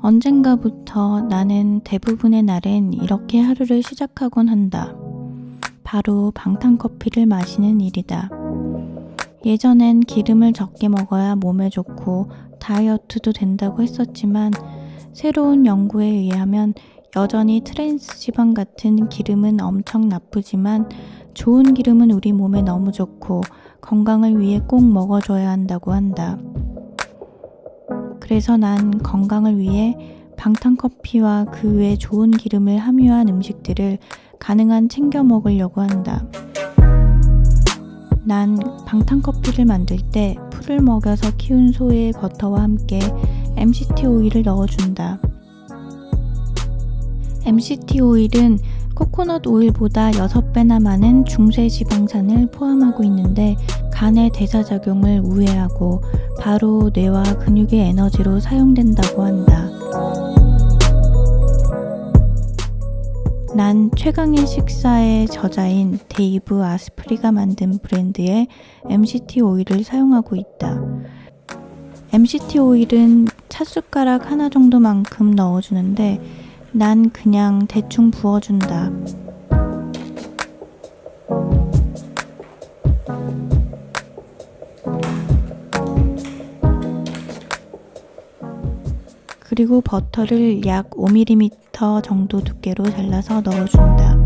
언젠가부터 나는 대부분의 날엔 이렇게 하루를 시작하곤 한다. 바로 방탄커피를 마시는 일이다. 예전엔 기름을 적게 먹어야 몸에 좋고 다이어트도 된다고 했었지만 새로운 연구에 의하면 여전히 트랜스 지방 같은 기름은 엄청 나쁘지만 좋은 기름은 우리 몸에 너무 좋고 건강을 위해 꼭 먹어줘야 한다고 한다. 그래서 난 건강을 위해 방탄커피와 그 외 좋은 기름을 함유한 음식들을 가능한 챙겨 먹으려고 한다. 난 방탄커피를 만들 때 풀을 먹여서 키운 소의 버터와 함께 MCT 오일을 넣어준다. MCT 오일은 코코넛 오일보다 6배나 많은 중세 지방산을 포함하고 있는데 간의 대사작용을 우회하고 바로 뇌와 근육의 에너지로 사용된다고 한다. 난 최강의 식사의 저자인 데이브 아스프리가 만든 브랜드의 MCT 오일을 사용하고 있다. MCT 오일은 찻숟가락 하나 정도만큼 넣어주는데 난 그냥 대충 부어준다. 그리고 버터를 약 5mm 정도 두께로 잘라서 넣어준다.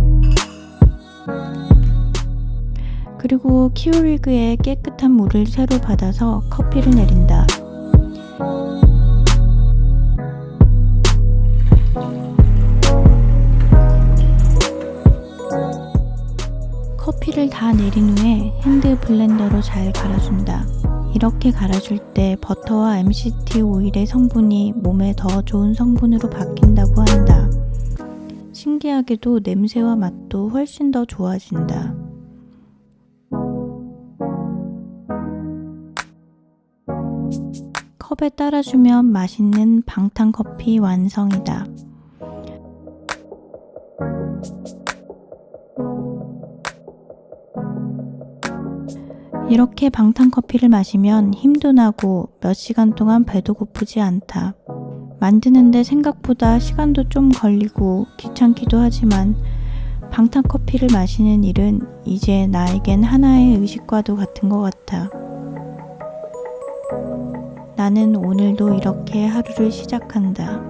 그리고 키오리그에 깨끗한 물을 새로 받아서 커피를 내린다. 커피를 다 내린 후에 핸드 블렌더로 잘 갈아준다. 이렇게 갈아줄 때 버터와 MCT 오일의 성분이 몸에 더 좋은 성분으로 바뀐다고 한다. 신기하게도 냄새와 맛도 훨씬 더 좋아진다. 컵에 따라주면 맛있는 방탄 커피 완성이다. 이렇게 방탄커피를 마시면 힘도 나고 몇 시간 동안 배도 고프지 않다. 만드는데 생각보다 시간도 좀 걸리고 귀찮기도 하지만 방탄커피를 마시는 일은 이제 나에겐 하나의 의식과도 같은 것 같아. 나는 오늘도 이렇게 하루를 시작한다.